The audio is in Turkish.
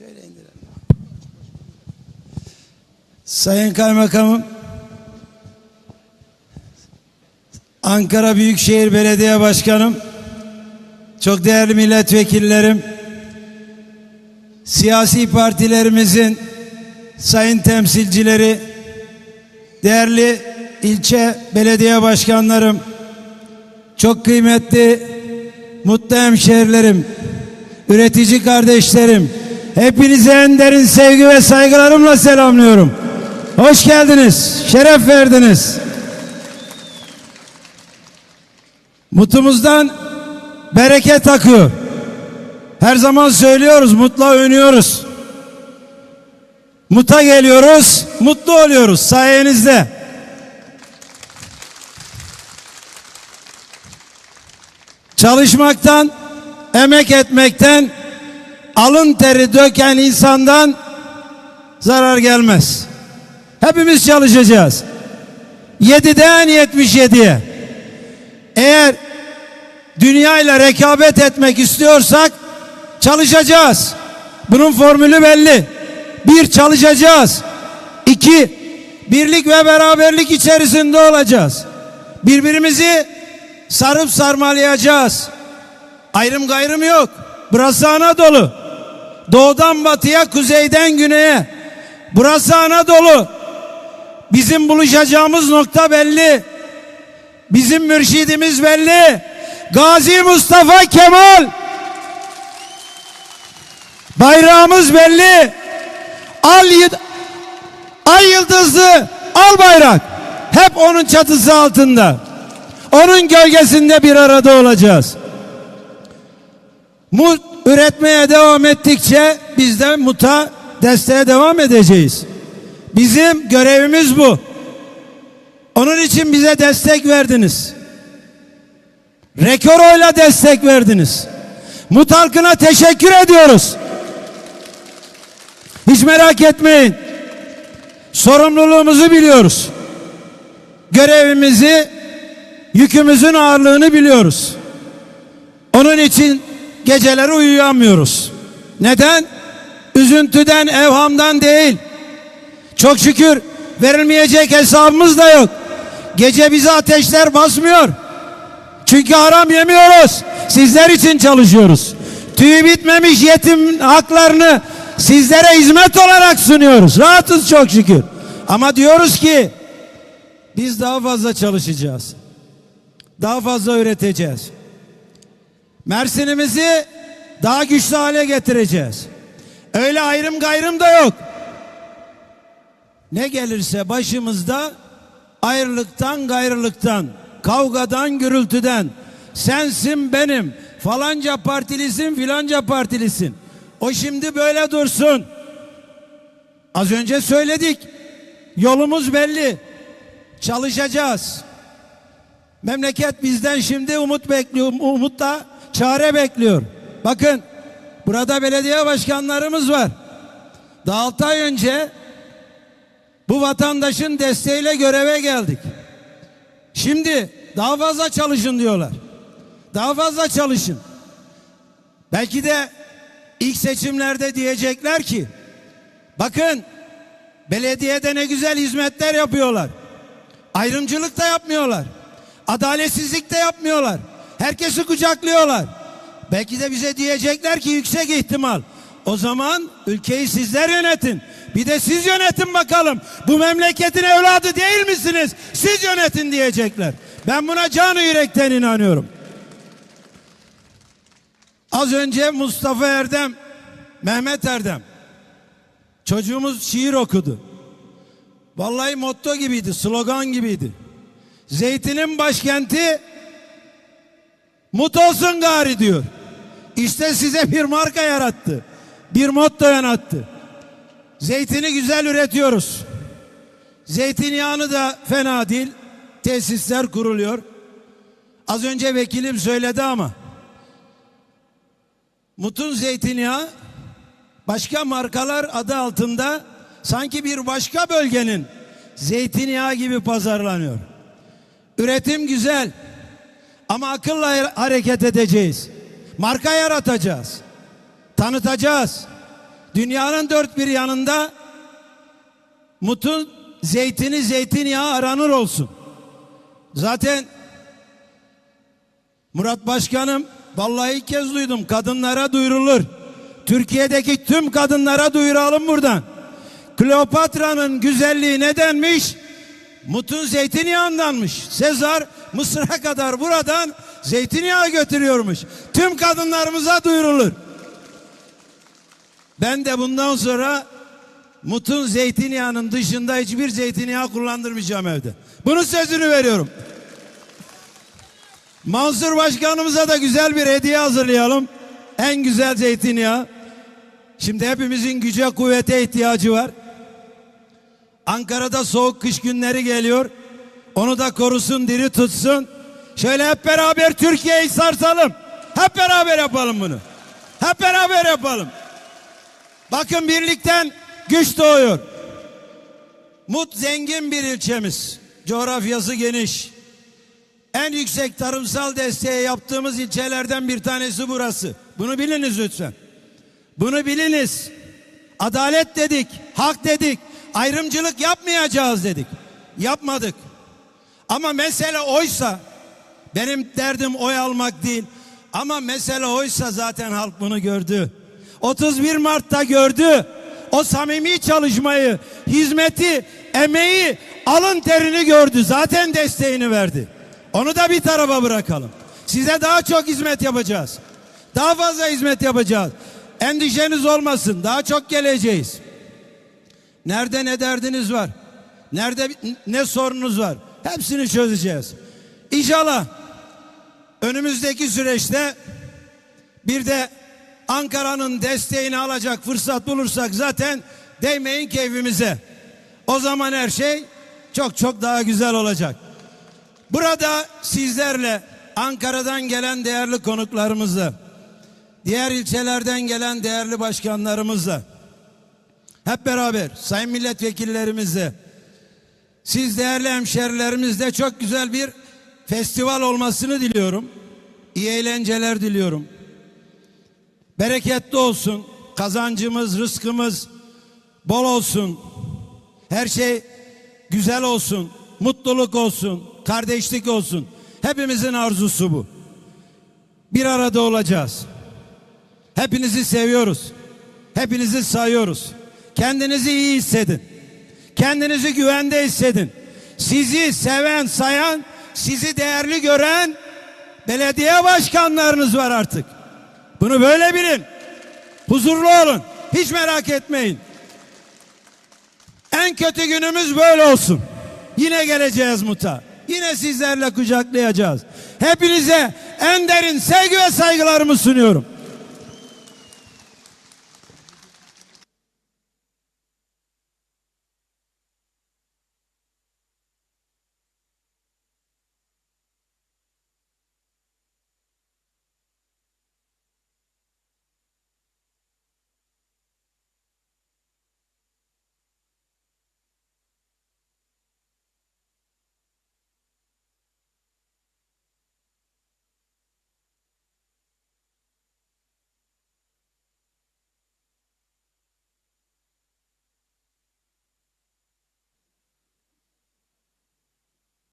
Şöyle indirelim. Sayın Kaymakamım, Ankara Büyükşehir Belediye Başkanım, çok değerli milletvekillerim, siyasi partilerimizin sayın temsilcileri, değerli ilçe belediye başkanlarım, çok kıymetli mutlu hemşehrilerim, üretici kardeşlerim, hepinize en derin sevgi ve saygılarımla selamlıyorum. Hoş geldiniz, şeref verdiniz. Mutumuzdan bereket akıyor. Her zaman söylüyoruz, mutla övünüyoruz. Muta geliyoruz, mutlu oluyoruz sayenizde. Çalışmaktan, emek etmekten, alın teri döken insandan zarar gelmez. Hepimiz çalışacağız. 7'den 77'ye. Eğer dünyayla rekabet etmek istiyorsak çalışacağız. Bunun formülü belli. Bir çalışacağız. İki birlik ve beraberlik içerisinde olacağız. Birbirimizi sarıp sarmalayacağız. Ayrım gayrım yok. Burası Anadolu. Doğudan batıya, kuzeyden güneye. Burası Anadolu. Bizim buluşacağımız nokta belli. Bizim mürşidimiz belli. Gazi Mustafa Kemal. Bayrağımız belli. Al ay yıldızlı al bayrak. Hep onun çatısı altında. Onun gölgesinde bir arada olacağız. Mut üretmeye devam ettikçe biz de muta desteğe devam edeceğiz. Bizim görevimiz bu. Onun için bize destek verdiniz. Rekor oyla destek verdiniz. Mut halkına teşekkür ediyoruz. Hiç merak etmeyin. Sorumluluğumuzu biliyoruz. Görevimizi, yükümüzün ağırlığını biliyoruz. Onun için geceleri uyuyamıyoruz. Neden? Üzüntüden, evhamdan değil. Çok şükür verilmeyecek hesabımız da yok. Gece bizi ateşler basmıyor. Çünkü haram yemiyoruz. Sizler için çalışıyoruz. Tüyü bitmemiş yetim haklarını sizlere hizmet olarak sunuyoruz. Rahatız çok şükür. Ama diyoruz ki biz daha fazla çalışacağız. Daha fazla üreteceğiz. Mersin'imizi daha güçlü hale getireceğiz. Öyle ayrım gayrım da yok. Ne gelirse başımızda ayrılıktan gayrılıktan, kavgadan gürültüden, sensin benim, falanca partilisin filanca partilisin. O şimdi böyle dursun. Az önce söyledik. Yolumuz belli. Çalışacağız. Memleket bizden şimdi umut bekliyor. Umutla çare bekliyor. Bakın burada belediye başkanlarımız var. Daha 6 ay önce bu vatandaşın desteğiyle göreve geldik. Şimdi daha fazla çalışın diyorlar. Daha fazla çalışın. Belki de ilk seçimlerde diyecekler ki bakın belediyede ne güzel hizmetler yapıyorlar. Ayrımcılık da yapmıyorlar. Adaletsizlik de yapmıyorlar. Herkesi kucaklıyorlar. Belki de bize diyecekler ki yüksek ihtimal. O zaman ülkeyi sizler yönetin. Bir de siz yönetin bakalım. Bu memleketin evladı değil misiniz? Siz yönetin diyecekler. Ben buna canı yürekten inanıyorum. Az önce Mustafa Erdem, Mehmet Erdem. Çocuğumuz şiir okudu. Vallahi motto gibiydi, slogan gibiydi. Zeytinin başkenti mut olsun gari diyor. İşte size bir marka yarattı. Bir motto yarattı. Zeytini güzel üretiyoruz. Zeytinyağını da fena değil. Tesisler kuruluyor. Az önce vekilim söyledi ama Mut'un zeytinyağı başka markalar adı altında sanki bir başka bölgenin zeytinyağı gibi pazarlanıyor. Üretim güzel ama akılla hareket edeceğiz. Marka yaratacağız. Tanıtacağız. dünyanın dört bir yanında mutun zeytini zeytinyağı aranır olsun. Zaten Murat Başkanım vallahi ilk kez duydum kadınlara duyurulur. Türkiye'deki tüm kadınlara duyuralım buradan. Kleopatra'nın güzelliği nedenmiş? Mutun zeytinyağındanmış. Sezar Mısır'a kadar buradan zeytinyağı götürüyormuş. Tüm kadınlarımıza duyurulur. Ben de bundan sonra Mut'un zeytinyağının dışında hiçbir zeytinyağı kullandırmayacağım evde. Bunun sözünü veriyorum. Mansur Başkanımıza da güzel bir hediye hazırlayalım. En güzel zeytinyağı. Şimdi hepimizin güce kuvvete ihtiyacı var. Ankara'da soğuk kış günleri geliyor. Onu da korusun, diri tutsun. Şöyle hep beraber Türkiye'yi sarsalım. Hep beraber yapalım bunu. Hep beraber yapalım. Bakın birlikten güç doğuyor. Mut zengin bir ilçemiz. Coğrafyası geniş. En yüksek tarımsal desteği yaptığımız ilçelerden bir tanesi burası. Bunu biliniz lütfen. Bunu biliniz. Adalet dedik, hak dedik, ayrımcılık yapmayacağız dedik. Yapmadık. Ama mesele oysa benim derdim oy almak değil. Ama mesele oysa zaten halk bunu gördü. 31 Mart'ta gördü. O samimi çalışmayı, hizmeti, emeği, alın terini gördü. Zaten desteğini verdi. Onu da bir tarafa bırakalım. Size daha çok hizmet yapacağız. Daha fazla hizmet yapacağız. Endişeniz olmasın. Daha çok geleceğiz. Nerede ne derdiniz var? Nerede ne sorunuz var? Hepsini çözeceğiz. İnşallah önümüzdeki süreçte bir de Ankara'nın desteğini alacak fırsat bulursak zaten değmeyin keyfimize. O zaman her şey çok çok daha güzel olacak. Burada sizlerle Ankara'dan gelen değerli konuklarımızla, diğer ilçelerden gelen değerli başkanlarımızla, hep beraber sayın milletvekillerimizle, siz değerli hemşerilerimizle çok güzel bir festival olmasını diliyorum. İyi eğlenceler diliyorum. Bereketli olsun. Kazancımız, rızkımız bol olsun. Her şey güzel olsun. Mutluluk olsun. Kardeşlik olsun. Hepimizin arzusu bu. Bir arada olacağız. Hepinizi seviyoruz. Hepinizi sayıyoruz. Kendinizi iyi hissedin. Kendinizi güvende hissedin. Sizi seven, sayan, sizi değerli gören belediye başkanlarınız var artık. Bunu böyle bilin. Huzurlu olun. Hiç merak etmeyin. En kötü günümüz böyle olsun. Yine geleceğiz muta. Yine sizlerle kucaklayacağız. Hepinize en derin sevgi ve saygılarımı sunuyorum.